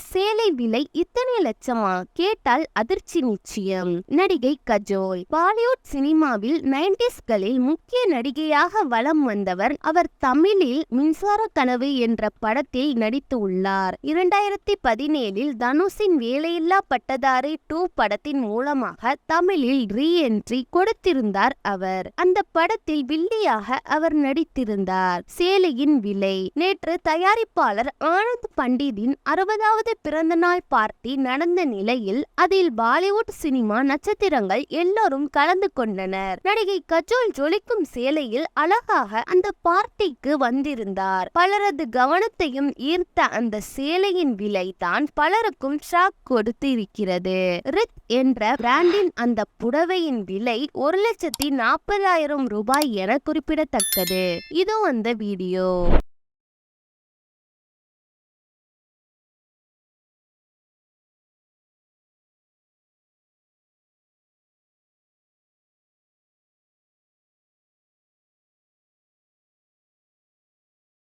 சேலை விலை இத்தனை லட்சமா? கேட்டால் அதிர்ச்சி நிச்சயம். நடிகை கஜோல். பாலிவுட் சினிமாவில் நைன்டிஸ்களில் முக்கிய நடிகையாக வலம் வந்தவர் அவர் தமிழில் மின்சார கனவு என்ற படத்தில் நடித்து உள்ளார். இரண்டாயிரத்தி பதினேழில் தனுஷின் வேலையில்லா பட்டதாரி டூ படத்தின் மூலமாக தமிழில் ரீ என்ட்ரி கொடுத்திருந்தார் அவர். அந்த படத்தில் வில்லியாக அவர் நடித்திருந்தார். சேலையின் விலை. நேற்று தயாரிப்பாளர் ஆனந்த் பண்டிதின் அறுபதாவது பிறந்த பிறந்தநாள் பார்ட்டி நடந்த நிலையில் அதில் பாலிவுட் சினிமா நட்சத்திரங்கள் எல்லோரும் கலந்து கொண்டனர். நடிகை கஜோல் ஜொலிக்கும் சேலையில் அழகாக அந்த பார்ட்டிக்கு வந்திருந்தார். பலரது கவனத்தையும் ஈர்த்த அந்த சேலையின் விலை தான் பலருக்கும் ஷாக் கொடுத்து இருக்கிறது ரித் என்ற பிராண்டின் அந்த புடவையின் விலை ஒரு லட்சத்தி நாற்பதாயிரம் ரூபாய் என குறிப்பிடத்தக்கது. இதோ அந்த வீடியோ.